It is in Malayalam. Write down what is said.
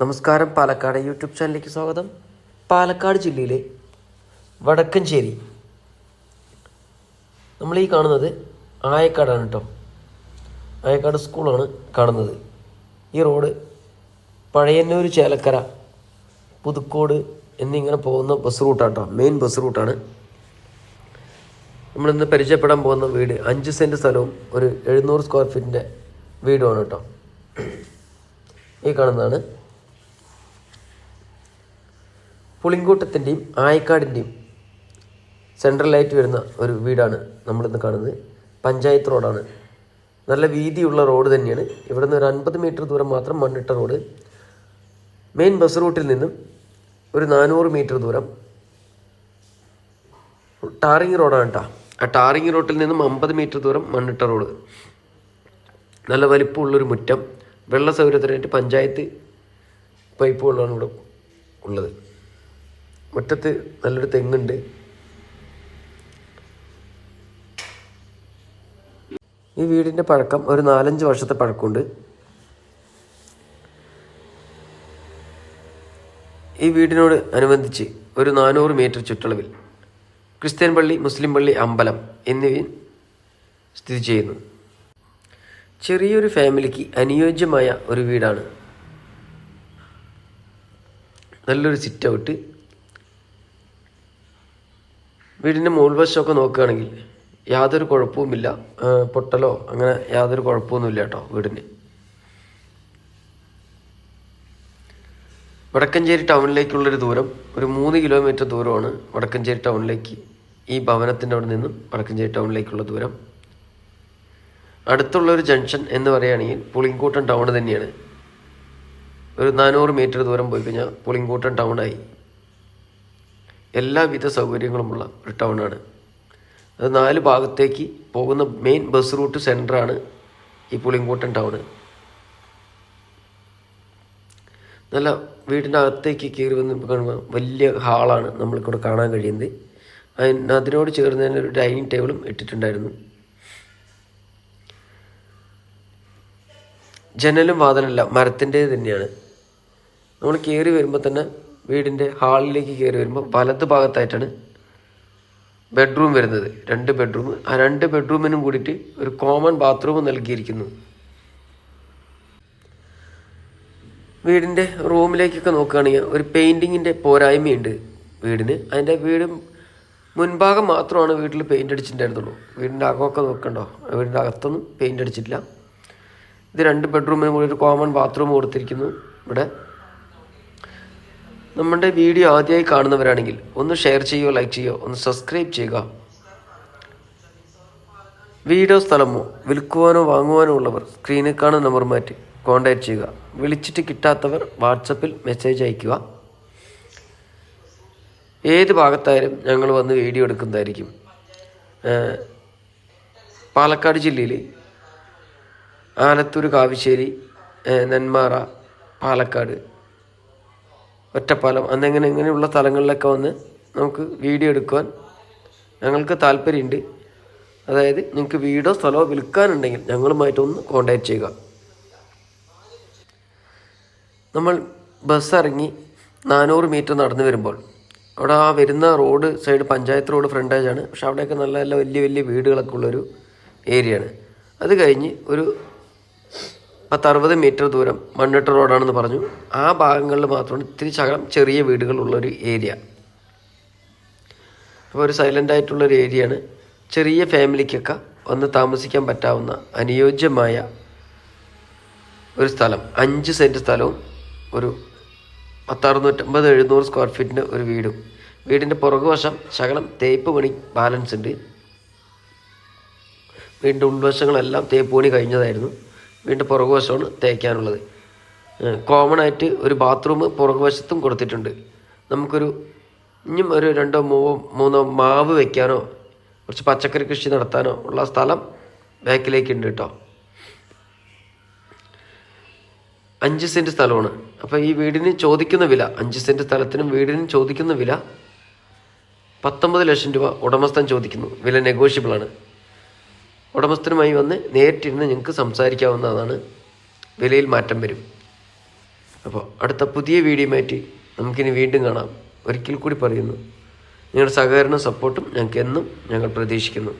നമസ്കാരം പാലക്കാട് യൂട്യൂബ് ചാനലിലേക്ക് സ്വാഗതം. പാലക്കാട് ജില്ലയിലെ വടക്കഞ്ചേരി. നമ്മൾ ഈ കാണുന്നത് ആയക്കാടാണ് കേട്ടോ. ആയക്കാട് സ്കൂളാണ് കാണുന്നത്. ഈ റോഡ് പഴയന്നൂർ ചേലക്കര പുതുക്കോട് എന്നിങ്ങനെ പോകുന്ന ബസ് റൂട്ടാണ് കേട്ടോ. മെയിൻ ബസ് റൂട്ടാണ് നമ്മളിന്ന് പരിചയപ്പെടാൻ പോകുന്ന വീട് അഞ്ച് സെന്റ് സ്ഥലവും ഒരു എഴുന്നൂറ് സ്ക്വയർ ഫീറ്റിന്റെ വീടുമാണ് കേട്ടോ. ഈ കാണുന്നതാണ് പുളിങ്കൂട്ടത്തിന്റെയും ആയക്കാടിന്റെയും സെൻട്രലായിട്ട് വരുന്ന ഒരു വീടാണ് നമ്മളിന്ന് കാണുന്നത്. പഞ്ചായത്ത് റോഡാണ് നല്ല വീതിയുള്ള റോഡ് തന്നെയാണ്. ഇവിടെ നിന്ന് ഒരു അൻപത് മീറ്റർ ദൂരം മാത്രം മണ്ണിട്ട റോഡ് മെയിൻ ബസ് റൂട്ടിൽ നിന്നും ഒരു നാനൂറ് മീറ്റർ ദൂരം ടാറിങ് റോഡാണ് കേട്ടോ ആ ടാറിങ് റോട്ടിൽ നിന്നും അമ്പത് മീറ്റർ ദൂരം മണ്ണിട്ട റോഡ് നല്ല വലിപ്പമുള്ളൊരു മുറ്റം. വെള്ള സൗകര്യത്തിനായിട്ട് പഞ്ചായത്ത് പൈപ്പ് ഇവിടെ ഉള്ളത്. മുറ്റത്ത് നല്ലൊരു തെങ്ങുണ്ട്. ഈ വീടിന്റെ പഴക്കം ഒരു നാലഞ്ച് വർഷത്തെ പഴക്കമുണ്ട്. ഈ വീടിനോട് അനുബന്ധിച്ച് ഒരു നാനൂറ് മീറ്റർ ചുറ്റളവിൽ ക്രിസ്ത്യൻ പള്ളി മുസ്ലിം പള്ളി അമ്പലം എന്നിവയും സ്ഥിതി ചെയ്യുന്നു. ചെറിയൊരു ഫാമിലിക്ക് അനുയോജ്യമായ ഒരു വീടാണ്. നല്ലൊരു സിറ്റ് ഔട്ട്. വീടിന്റെ മുകൾവശമൊക്കെ നോക്കുകയാണെങ്കിൽ യാതൊരു കുഴപ്പവുമില്ല. പൊട്ടലോ അങ്ങനെ യാതൊരു കുഴപ്പമൊന്നുമില്ല കേട്ടോ വീടിന്. വടക്കഞ്ചേരി ടൗണിലേക്കുള്ളൊരു ദൂരം ഒരു മൂന്ന് കിലോമീറ്റർ ദൂരമാണ് വടക്കഞ്ചേരി ടൗണിലേക്ക്. ഈ ഭവനത്തിന്റെ അവിടെ നിന്നും വടക്കഞ്ചേരി ടൗണിലേക്കുള്ള ദൂരം. അടുത്തുള്ളൊരു ജംഗ്ഷൻ എന്ന് പറയുകയാണെങ്കിൽ പുളിങ്കൂട്ടൻ ടൗൺ തന്നെയാണ്. ഒരു നാനൂറ് മീറ്റർ ദൂരം പോയി കഴിഞ്ഞാൽ പുളിങ്കൂട്ടൻ ടൗണായി എല്ലാവിധ സൗകര്യങ്ങളുമുള്ള ഒരു ടൗണാണ്. അത് നാല് ഭാഗത്തേക്ക് പോകുന്ന മെയിൻ ബസ് റൂട്ട് സെന്ററാണ് ഈ പുളിങ്കോട്ടൻ ടൗൺ നല്ല വീടിന്റെ അകത്തേക്ക് കയറി വന്ന് കാണുമ്പോൾ വലിയ ഹാളാണ് നമ്മൾക്കിവിടെ കാണാൻ കഴിയുന്നത്. അതിന് അതിനോട് ചേർന്ന് ഒരു ഡൈനിങ് ടേബിളും ഇട്ടിട്ടുണ്ടായിരുന്നു. ജനലും വാതിലല്ല മരത്തിന്റെ തന്നെയാണ്. നമ്മൾ കയറി വരുമ്പോൾ തന്നെ വീടിന്റെ ഹാളിലേക്ക് കയറി വരുമ്പോൾ വലത് ഭാഗത്തായിട്ടാണ് ബെഡ്റൂം വരുന്നത്. രണ്ട് ബെഡ്റൂം. ആ രണ്ട് ബെഡ്റൂമിനും കൂടിയിട്ട് ഒരു കോമൺ ബാത്റൂം നൽകിയിരിക്കുന്നു. വീടിന്റെ റൂമിലേക്കൊക്കെ നോക്കുകയാണെങ്കിൽ ഒരു പെയിന്റിങ്ങിന്റെ പോരായ്മയുണ്ട് വീടിന്. അതിന്റെ വീട് മുൻഭാഗം മാത്രമാണ് വീട്ടിൽ പെയിന്റ് അടിച്ചിട്ടുണ്ടായിരുന്നുള്ളൂ. വീടിന്റെ അകമൊക്കെ നോക്കണ്ടോ? വീടിന്റെ അകത്തൊന്നും പെയിന്റ് അടിച്ചിട്ടില്ല. ഇത് രണ്ട് ബെഡ്റൂമിനും കൂടി ഒരു കോമൺ ബാത്റൂം കൊടുത്തിരിക്കുന്നു. ഇവിടെ നമ്മുടെ വീഡിയോ ആദ്യമായി കാണുന്നവരാണെങ്കിൽ ഒന്ന് ഷെയർ ചെയ്യുകയോ ലൈക്ക് ചെയ്യുകയോ ഒന്ന് സബ്സ്ക്രൈബ് ചെയ്യുക. വീഡിയോ സ്ഥലമോ വിൽക്കുവാനോ വാങ്ങുവാനോ ഉള്ളവർ സ്ക്രീനിൽ കാണുന്ന നമ്പർ മാറ്റി കോൺടാക്ട് ചെയ്യുക. വിളിച്ചിട്ട് കിട്ടാത്തവർ വാട്സപ്പിൽ മെസ്സേജ് അയയ്ക്കുക ഏത് ഭാഗത്തായാലും ഞങ്ങൾ വന്ന് വീഡിയോ എടുക്കുന്നതായിരിക്കും. പാലക്കാട് ജില്ലയിൽ ആലത്തൂർ കാവശ്ശേരി നെന്മാറ പാലക്കാട്. ഒറ്റപ്പാലം. അന്നെങ്ങനെ ഇങ്ങനെയുള്ള സ്ഥലങ്ങളിലൊക്കെ വന്ന് നമുക്ക് വീഡിയോ എടുക്കുവാൻ ഞങ്ങൾക്ക് താല്പര്യമുണ്ട്. അതായത് നിങ്ങൾക്ക് വീടോ സ്ഥലമോ വിൽക്കാനുണ്ടെങ്കിൽ ഞങ്ങളുമായിട്ടൊന്ന് കോണ്ടാക്ട് ചെയ്യുക. നമ്മൾ ബസ് ഇറങ്ങി നാനൂറ് മീറ്റർ നടന്നു വരുമ്പോൾ അവിടെ ആ വരുന്ന റോഡ് സൈഡ് പഞ്ചായത്ത് റോഡ് ഫ്രണ്ടേജാണ് പക്ഷെ അവിടെയൊക്കെ നല്ല നല്ല വലിയ വലിയ വീടുകളൊക്കെ ഉള്ളൊരു ഏരിയയാണ് അത് കഴിഞ്ഞ് ഒരു പത്തറുപത് മീറ്റർ ദൂരം മണ്ണിട്ട റോഡാണെന്ന് പറഞ്ഞു. ആ ഭാഗങ്ങളിൽ മാത്രമാണ് ഇത്തിരി ശകലം ചെറിയ വീടുകളുള്ളൊരു ഏരിയ. അപ്പോൾ ഒരു സൈലന്റ് ആയിട്ടുള്ളൊരു ഏരിയയാണ്. ചെറിയ ഫാമിലിക്കൊക്കെ വന്ന് താമസിക്കാൻ പറ്റാവുന്ന അനുയോജ്യമായ ഒരു സ്ഥലം. അഞ്ച് സെന്റ് സ്ഥലവും ഒരു പത്തറുന്നൂറ്റമ്പത് എഴുന്നൂറ് സ്ക്വയർ ഫീറ്റിന്റെ ഒരു വീടും. വീടിന്റെ പുറകുവശം ശകലം തേപ്പ് പണി ബാലൻസ് ഉണ്ട്. വീടിന്റെ ഉൾവശങ്ങളെല്ലാം തേപ്പ് പണി കഴിഞ്ഞതായിരുന്നു. വീടിന്റെ പുറകുവശമാണ് തേക്കാനുള്ളത്. കോമൺ ആയിട്ട് ഒരു ബാത്റൂം പുറകുവശത്തും കൊടുത്തിട്ടുണ്ട്. നമുക്കൊരു ഇനിയും ഒരു രണ്ടോ മൂവോ മൂന്നോ മാവ് വെക്കാനോ കുറച്ച് പച്ചക്കറി കൃഷി നടത്താനോ ഉള്ള സ്ഥലം ബാക്കിലേക്ക് ഉണ്ട് കേട്ടോ. അഞ്ച് സെന്റ് സ്ഥലമാണ്. അപ്പോൾ ഈ വീടിന് ചോദിക്കുന്ന വില അഞ്ച് സെന്റ് സ്ഥലത്തിനും വീടിന് ചോദിക്കുന്ന വില പത്തൊമ്പത് ലക്ഷം രൂപ ഉടമസ്ഥൻ ചോദിക്കുന്നു. വില നെഗോഷ്യബിൾ ആണ്. ഉടമസ്ഥനുമായി വന്ന് നേരിട്ടിരുന്ന് നിങ്ങൾക്ക് സംസാരിക്കാവുന്നതാണ്. വിലയിൽ മാറ്റം വരും. അപ്പോൾ അടുത്ത പുതിയ വീഡിയോ മാറ്റി നമുക്കിനി വീണ്ടും കാണാം. ഒരിക്കൽ കൂടി പറയുന്നു. നിങ്ങളുടെ സഹകരണവും സപ്പോർട്ടും ഞങ്ങൾക്ക് എന്നും ഞങ്ങൾ പ്രതീക്ഷിക്കുന്നു.